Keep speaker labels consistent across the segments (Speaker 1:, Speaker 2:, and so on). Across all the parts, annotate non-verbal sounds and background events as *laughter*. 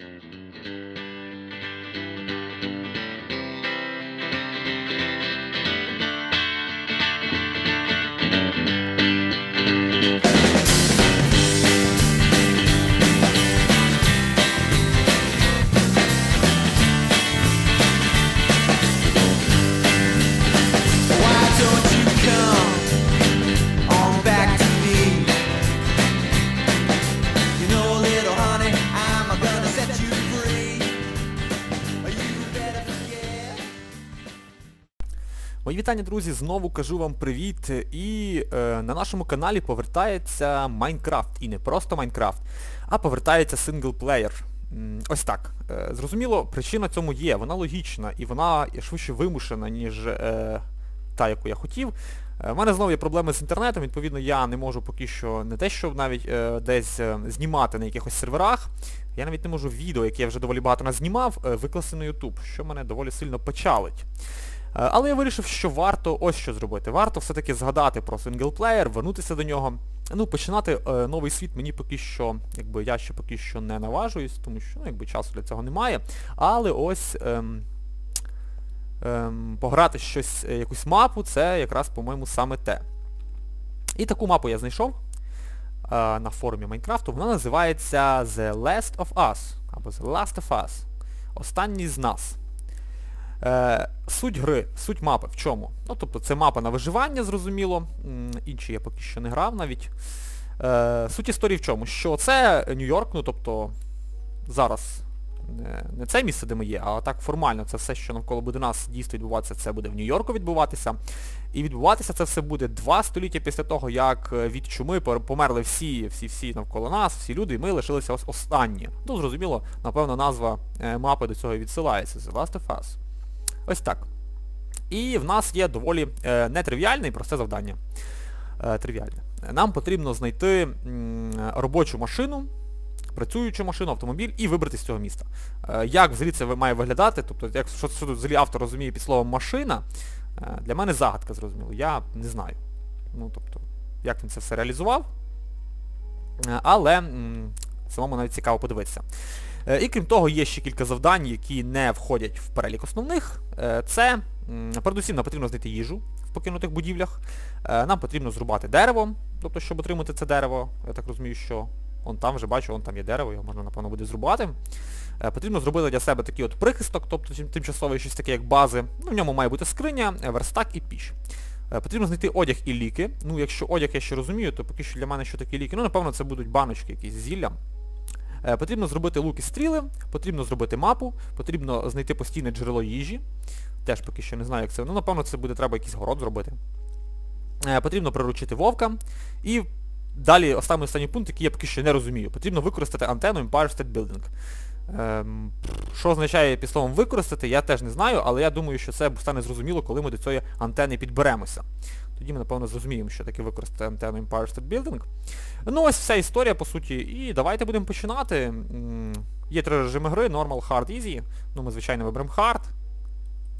Speaker 1: Mm-hmm. Вітання, друзі, знову кажу вам привіт. І е, на нашому каналі повертається Майнкрафт. І не просто Майнкрафт, а повертається синглплеєр. Ось так. Е, зрозуміло, причина цьому є, вона логічна і вона швидше вимушена, ніж е, та, яку я хотів. Е, мене знову є проблеми з інтернетом, відповідно я не можу поки що не те, що навіть е, десь е, знімати на якихось серверах. Я навіть не можу відео, яке я вже доволі багато назнімав, е, викласти на YouTube, що мене доволі сильно печалить. Е, Але я вирішив, що варто ось що зробити. Варто все-таки згадати про синглплеєр, вернутися до нього. Ну, починати е, новий світ мені поки що, якби я ще поки що не наважуюсь, тому що ну, якби часу для цього немає. Але ось ем, ем, пограти щось, е, якусь мапу, це якраз, по-моєму, саме те. І таку мапу я знайшов е, на форумі Майнкрафту. Вона називається The Last of Us, або The Last of Us. Останній з нас. Е, суть гри, суть мапи в чому? Ну, тобто це мапа на виживання, зрозуміло. Інші я поки що не грав навіть. Е, суть історії в чому? Що це Нью-Йорк, ну тобто зараз не, не це місце, де ми є, а так формально це все, що навколо буде нас дійсно відбуватися, це буде в Нью-Йорку відбуватися. І відбуватися це все буде два століття після того, як е, від чуми померли всі, всі, всі навколо нас, всі люди, і ми лишилися ось останні. Ну, зрозуміло, напевно, назва е, мапи до цього відсилається. The Last of Us. Ось так. І в нас є доволі е, нетривіальне і просте завдання. Е, тривіальне. Нам потрібно знайти робочу машину, працюючу машину, автомобіль і вибрати з цього міста. Е, як взагалі це має виглядати, тобто, як, що, що тут взагалі автор розуміє під словом машина, для мене загадка, зрозуміло. Я не знаю. Ну, тобто, як він це все реалізував. Але самому навіть цікаво подивитися. Е, І крім того, є ще кілька завдань, які не входять в перелік основних. Е, Це, передусім, нам потрібно знайти їжу в покинутих будівлях. Е, Нам потрібно зрубати дерево, тобто, щоб отримати це дерево. Я так розумію, що он там вже бачу, вон там є дерево, його можна, напевно, буде зрубати. Потрібно зробити для себе такий от прихисток, тобто тим- тимчасовий щось таке, як бази. Ну, в ньому має бути скриня, верстак і піч. Потрібно знайти одяг і ліки. Ну, якщо одяг я ще розумію, то поки що для мене що такі ліки. Ну, напевно, це будуть баночки якісь з зілля. Е, Потрібно зробити луки стріли, потрібно зробити мапу, потрібно знайти постійне джерело їжі. Теж поки що не знаю, як це. Ну, напевно, це буде треба якийсь город зробити. Е, Потрібно приручити вовка. І далі останній останній пункт, який я поки що не розумію. Потрібно використати антенну Empire State Building. Ем, що означає під словом використати, я теж не знаю, але я думаю, що це стане зрозуміло, коли ми до цієї антени підберемося. Тоді ми, напевно, зрозуміємо, що таке використати антенну Empire State Building. Ну ось вся історія, по суті. І давайте будемо починати. Є три режими гри, Normal, Hard, Easy. Ну ми, звичайно, виберемо Hard.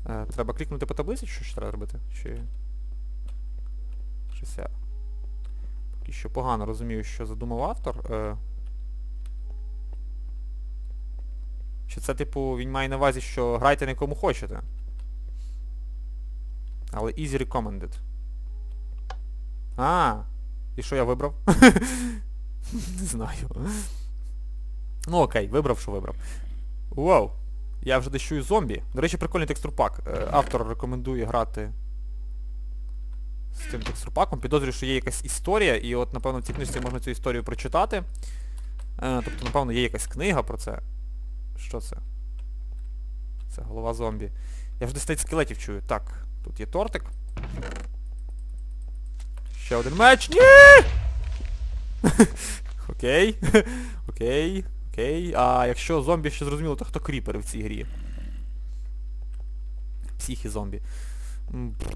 Speaker 1: Е, треба клікнути по таблиці, що ще треба робити? Чи... Щось я поки що погано розумію, що задумав автор. Е, Чи це, типу, він має на увазі, що грайте на кому хочете. Але easy recommended. А, і що я вибрав? *laughs* Не знаю. Ну окей, вибрав, що вибрав. Вау! Я вже десь чую зомбі. До речі, прикольний текстурпак. Е, Автор рекомендує грати з цим текстурпаком. Підозрюю, що є якась історія, і от, напевно, в цій книжці можна цю історію прочитати. Е, тобто, напевно, є якась книга про це. Що це? Це голова зомбі. Я вже десь скелетів чую. Так, тут є тортик. Ще один меч. Ні! *laughs* Окей. *laughs* Окей. Окей. А якщо зомбі ще зрозуміло, то хто кріпери в цій грі? Психі зомбі.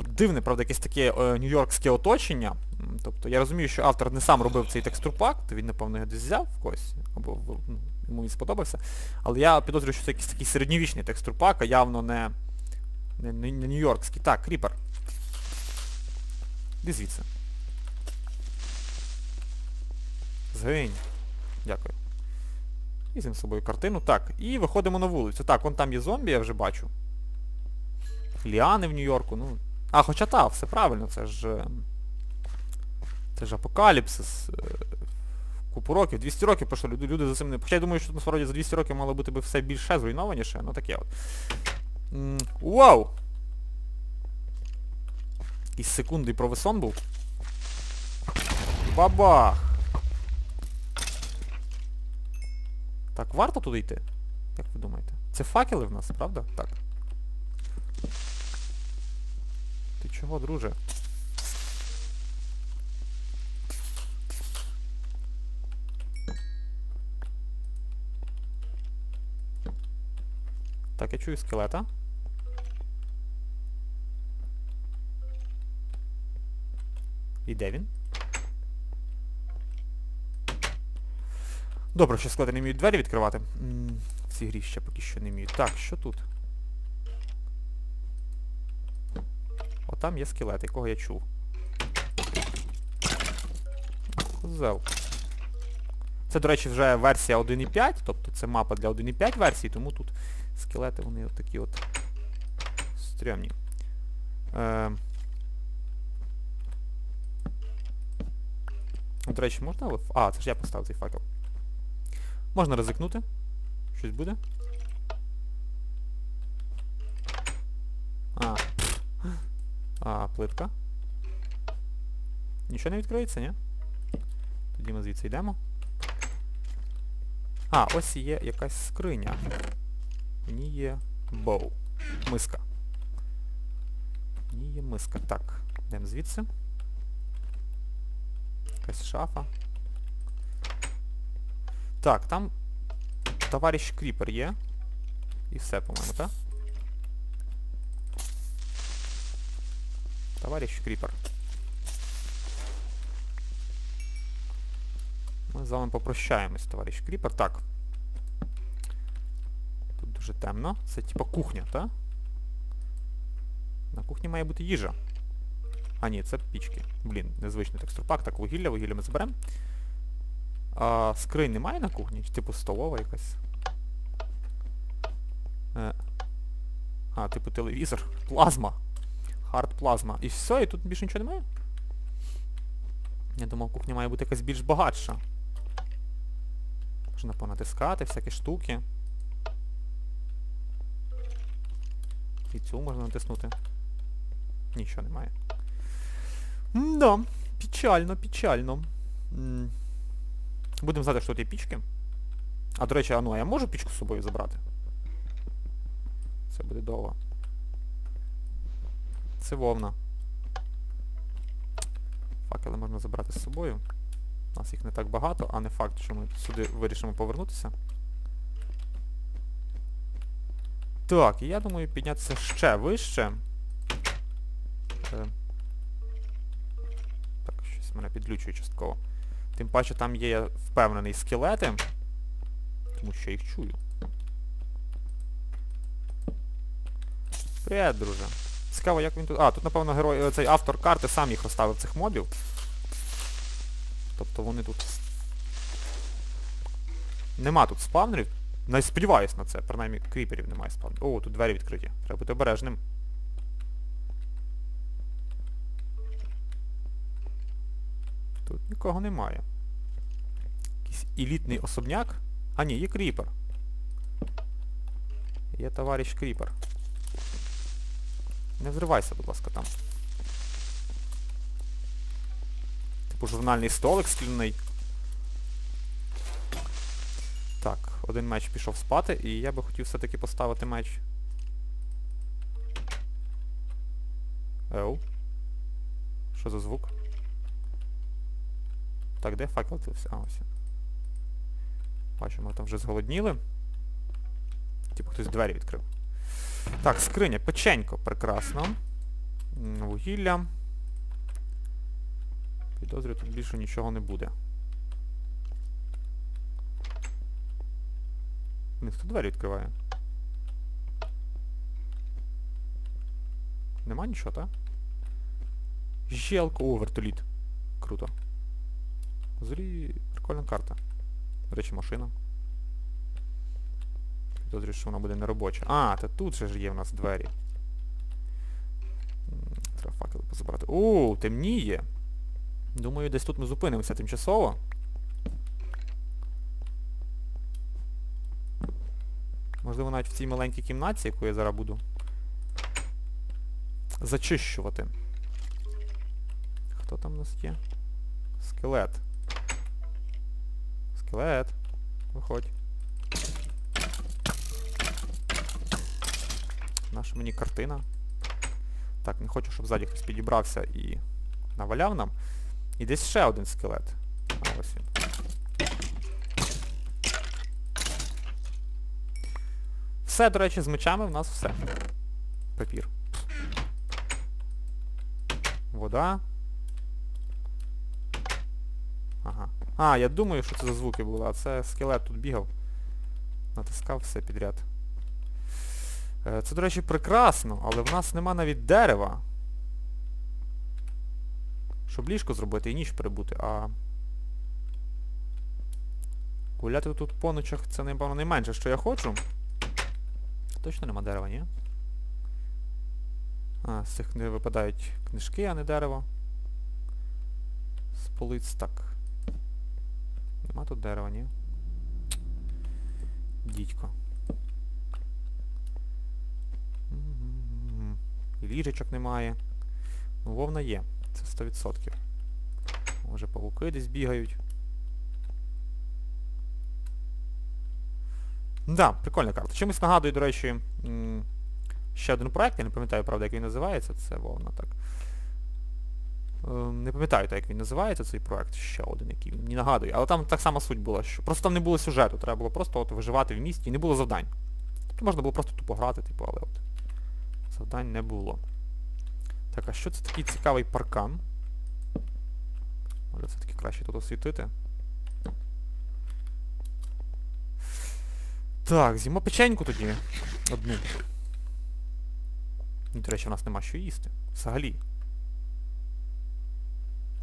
Speaker 1: Дивне, правда, якесь таке е, нью-йоркське оточення. Тобто я розумію, що автор не сам робив цей текстурпак, то він, напевно, його десь взяв в когось, або ну, йому він сподобався. Але я підозрюю, що це якийсь такий середньовічний текстурпак, а явно не, не, не, не нью-йоркський. Так, кріпер. Іди звідси. Згинь. Дякую. Візьмемо з собою картину. Так, і виходимо на вулицю. Так, вон там є зомбі, я вже бачу. Ліани в Нью-Йорку, ну. А, хоча та, все правильно, це ж. е, Це ж апокаліпсис. е, Купу років, 200 років пройшло, люди, люди за цим не... Хоча я думаю, що насправді за 200 років мало бути все більше зруйнованіше, ну таке от. Вау! Із секунди провисон був. Бабах! Так, варто туди йти? Як ви думаєте? Це факели в нас, правда? Так. Ти чого, друже? Так, я чую скелета. І де він? Добре, що склади не вміють двері відкривати. В цій грі ще поки що не вміють. Так, що тут? Отам є скелет, якого я чув. Козел. Це, до речі, вже версія 1.5, тобто це мапа для 1.5 версії, тому тут скелети вони такі от стрьомні. Е... До речі, можна... А, це ж я поставив цей факел. Можна ризикнути. Щось буде? А. А, плитка. Нічого не відкриється, ні? Тоді ми звідси йдемо. А, ось є якась скриня. В ній є боу. Миска. В ній є миска. Так, йдемо звідси. Якась шафа. Так, там товариш Кріпер є. І все, по-моєму, так? Товариш Кріпер. Ми з вами попрощаємось, товариш Кріпер. Так. Тут дуже темно. Це типа кухня, так? На кухні має бути їжа. А, ні, це пічки. Блін, незвичний текстурпак. Так, вугілля, вугілля ми заберемо. А, скринь немає на кухні? Типу столова якась? Е. А, типу телевізор. Плазма. Хард плазма. І все, і тут більше нічого немає? Я думав, кухня має бути якась більш багатша. Можна понатискати, всякі штуки. І цю можна натиснути. Нічого немає. Да, печально, печально. Будемо знати, що тут є пічки. А до речі, а ну, а я можу пічку з собою забрати? Це буде довго. Це вовна. Факели можна забрати з собою. У нас їх не так багато, а не факт, що ми сюди вирішимо повернутися. Так, і я думаю піднятися ще вище. Е, Так, щось мене підлючує частково. Тим паче там є, впевнений, скелети. Тому що я їх чую. Привіт, друже. Цікаво, як він тут... А, тут, напевно, герой, е, цей автор карти сам їх розставив цих мобів. Тобто вони тут... Нема тут спавнерів. Не сподіваюсь на це, принаймні кріперів немає спавнерів. О, тут двері відкриті. Треба бути обережним. Тут нікого немає. Якийсь елітний особняк. А ні, є кріпер. Є товариш кріпер. Не взривайся, будь ласка, там. Типу журнальний столик скляний. Так, один меч пішов спати, і я би хотів все-таки поставити меч. Еу. Що за звук? Так, де факел? А, ось. Бачимо, там вже зголодніли. Типу хтось двері відкрив. Так, скриня, печенько, прекрасно. Вугілля. Підозрюю, тут більше нічого не буде. Блін, хто двері відкриває? Нема нічого, так? Желко. О, вертоліт. Круто. Взагалі прикольна карта. До речі, машина. Підозрюю, що вона буде неробоча. А, та тут же ж є в нас двері. Треба факели позабрати. О, темніє. Думаю, десь тут ми зупинимося тимчасово. Можливо, навіть в цій маленькій кімнаті, яку я зараз буду зачищувати. Хто там у нас є? Скелет. Скелет. Виходь. Наша мені картина. Так, не хочу, щоб ззаді хтось підібрався і наваляв нам. І десь ще один скелет. А, ось він. Все, до речі, з мечами в нас все. Папір. Вода. Ага. А, я думаю, що це за звуки були, а це скелет тут бігав. Натискав все підряд. Е, Це, до речі, прекрасно, але в нас нема навіть дерева. Щоб ліжко зробити і ніч перебути, а... Гуляти тут по ночах це, напевно, найменше, що я хочу. Точно нема дерева, ні? А, з цих не випадають книжки, а не дерево. З полиць так. Нема тут дерева, ні? Дідько. І ліжечок немає. Ну, вовна є. Це 100%. Може павуки десь бігають. Да, прикольна карта. Чимось нагадує, до речі, ще один проект, я не пам'ятаю, правда, як він називається, це вовна так. Е, Не пам'ятаю так, як він називається, цей проект, ще один, який він нагадує. Але там так само суть була, що просто там не було сюжету, треба було просто от виживати в місті і не було завдань. Тобто можна було просто тупо грати, типу, але от завдань не було. Так, а що це такий цікавий паркан? Може все-таки краще тут освітити. Так, з'їмо печеньку тоді. Одну. До речі, у нас нема що їсти. Взагалі.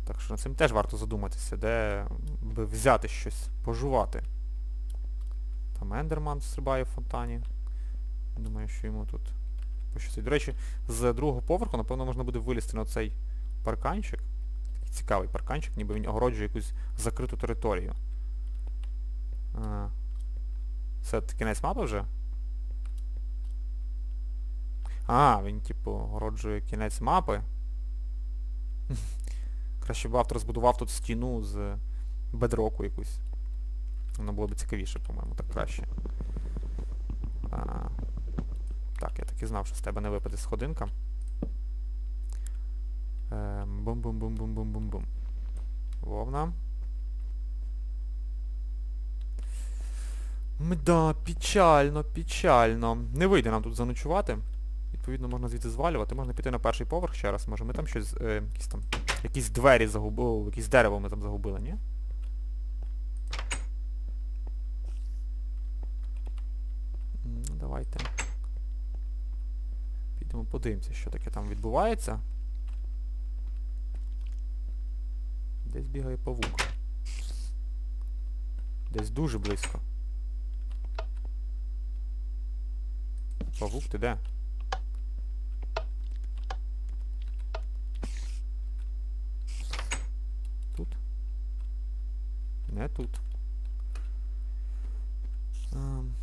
Speaker 1: Так що над цим теж варто задуматися, де би взяти щось пожувати. Там Ендерман стрибає в фонтані. Думаю, що йому тут пощастить. До речі, з другого поверху, напевно, можна буде вилізти на цей парканчик. Такий цікавий парканчик, ніби він огороджує якусь закриту територію. Це кінець мапи вже? А, він, типу, огороджує кінець мапи. Краще б автор збудував тут стіну з бедроку якусь. Воно було б цікавіше, по-моєму, так краще. А, так, я так і знав, що з тебе не випаде сходинка. Бум-бум-бум-бум-бум-бум-бум. Вовна. Мда, печально, печально. Не вийде нам тут заночувати. Відповідно, можна звідси звалювати. Можна піти на перший поверх ще раз. Може ми там щось, е, якісь там, якісь двері загубили, якісь дерево ми там загубили, ні? Ну, давайте. Підемо подивимося, що таке там відбувається. Десь бігає павук. Десь дуже близько. Павук, ти де? Тут? Не тут. Ем.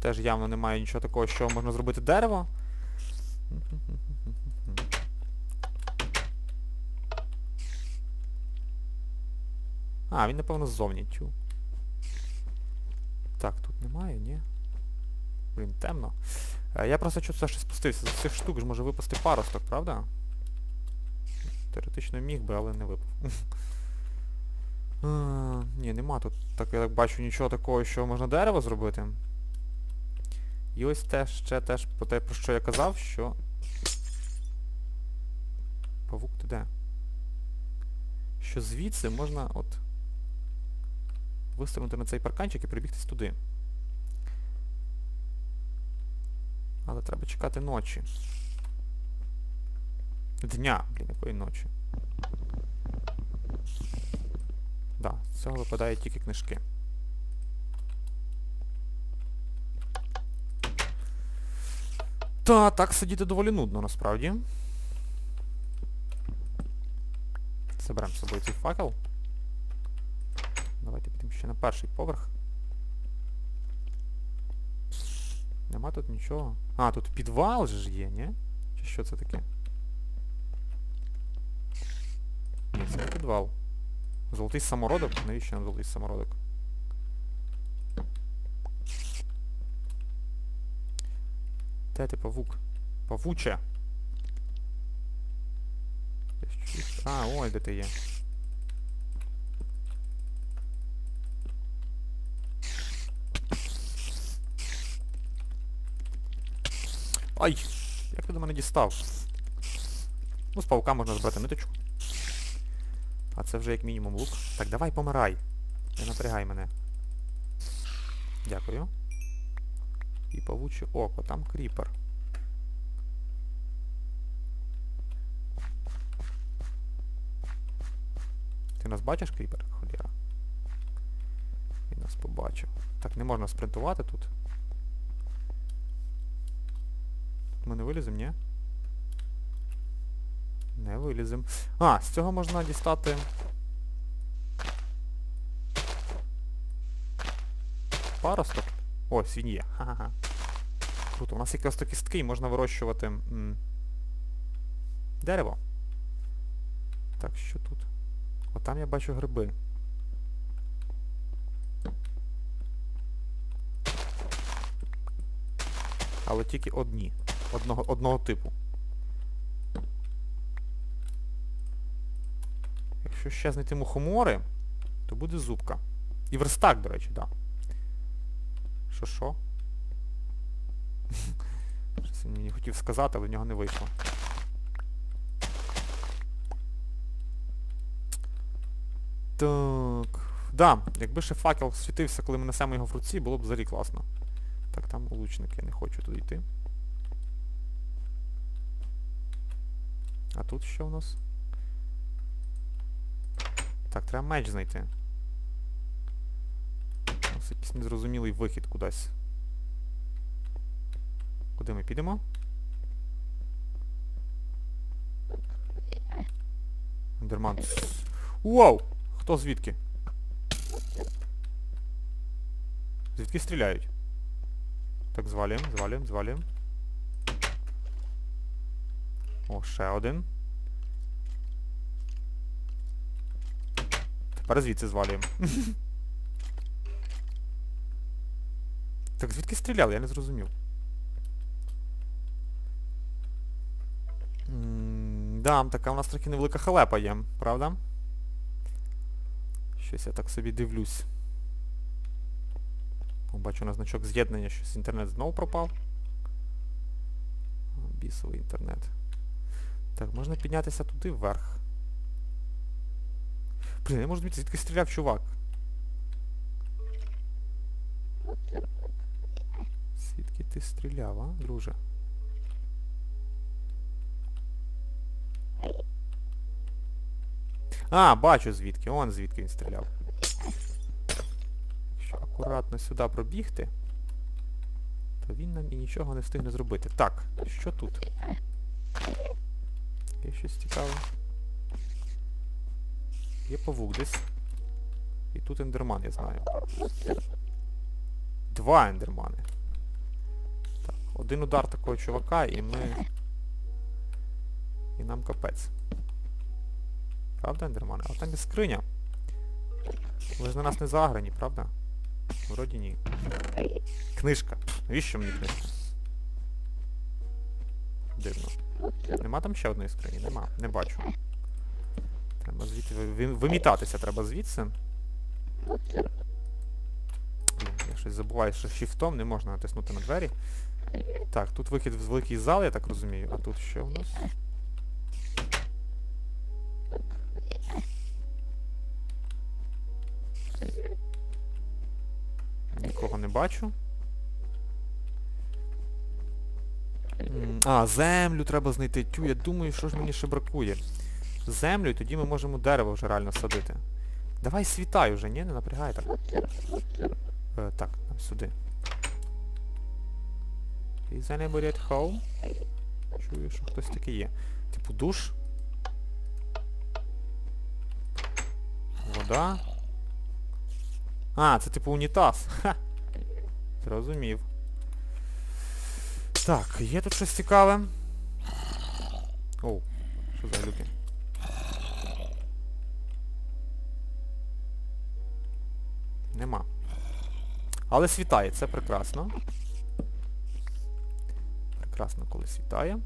Speaker 1: Теж явно немає нічого такого, що можна зробити дерево. А, він напевно ззовні тю. Так, тут немає, ні? Блін, темно. Е, я просто чуть щось спустився. З цих штук ж може випасти паросток, правда? Теоретично міг би, але не випав. *laughs* Ні, нема тут, так я так бачу, нічого такого, що можна дерево зробити. І ось те ще теж про те, про що я казав, що... Павук ти де? Що звідси можна от вистрибнути на цей парканчик і прибігтись туди. Але треба чекати ночі. Дня, блін, якої ночі. Да, з цього випадають тільки книжки. Та, так сидіти доволі нудно насправді. Заберемо з собою цей факел. Давайте підемо ще на перший поверх. Нема тут нічого. А, тут підвал же ж є, ні? Чи що це таке? Ні, підвал. Золотий самородок? Навіщо нам золотий самородок? Де ти павук? Павуче! А, ой, де ти є. Ай! Як ти до мене дістав? Ну, з павука можна збрати ниточку. А це вже як мінімум лук. Так, давай помирай. Не напрягай мене. Дякую. І павуче око, там кріпер. Ти нас бачиш, кріпер? Холєра. Він нас побачив. Так, не можна спринтувати тут. Тут ми не виліземо, ні? Не вилізем. А, з цього можна дістати... Паросток. Ось він є. Ха-ха-ха. Круто, у нас якраз такі кістки і можна вирощувати м, дерево. Так, що тут? О, там я бачу гриби. Але тільки одні. Одного, одного типу. Якщо ще знайти мухомори, то буде зубка. І верстак, до речі, так. Да. Що що? *laughs* Щось він мені хотів сказати, але в нього не вийшло. Так. Да, якби ще факел світився, коли ми несемо його в руці, було б взагалі класно. Так, там лучник, я не хочу туди йти. А тут що у нас? Так, треба меч знайти. У нас якийсь незрозумілий вихід кудись. Куди ми підемо? Ендерман. Вау! Хто звідки? Звідки стріляють? Так, звалюємо, звалюємо, звалюємо. О, ще один. Тепер звідси звалюємо. Так звідки стріляли? Я не зрозумів. Да, така у нас трохи невелика халепа є, правда? Щось я так собі дивлюсь. Бачу на значок з'єднання, щось інтернет знову пропав. Бісовий інтернет. Так, можна піднятися туди вверх. Блін, я можу звідти, звідки стріляв чувак. Звідки ти стріляв, а, друже? А, бачу звідки. Он звідки він стріляв. Якщо акуратно сюди пробігти, то він нам і нічого не встигне зробити. Так, що тут? Є щось цікаве. Є павук десь. І тут ендерман, я знаю. Два ендермани. Так, один удар такого чувака і ми... І нам капець. Правда, ендермани? А там і скриня. Ви ж на нас не заграні, правда? Вроді ні. Книжка. Навіщо мені книжка? Дивно. Нема там ще одної скрині? Нема. Не бачу. Треба звідти ви- ви- вимітатися треба звідси. Я щось забуваю, що шифтом не можна натиснути на двері. Так, тут вихід в великий зал, я так розумію. А тут що у нас? Нікого не бачу. А, землю треба знайти. Тю, я думаю, що ж мені ще бракує. Землю, і тоді ми можемо дерево вже реально садити. Давай світай уже, ні? Не напрягай так. Е, так, нам сюди. Is anybody at home? Чую, що хтось таки є. Типу душ. Вода. А, це типу унітаз. *laughs* Ха. Зрозумів. Так, є тут щось цікаве. Оу, що за глюки? Нема. Але світає, це прекрасно. Прекрасно, коли світає.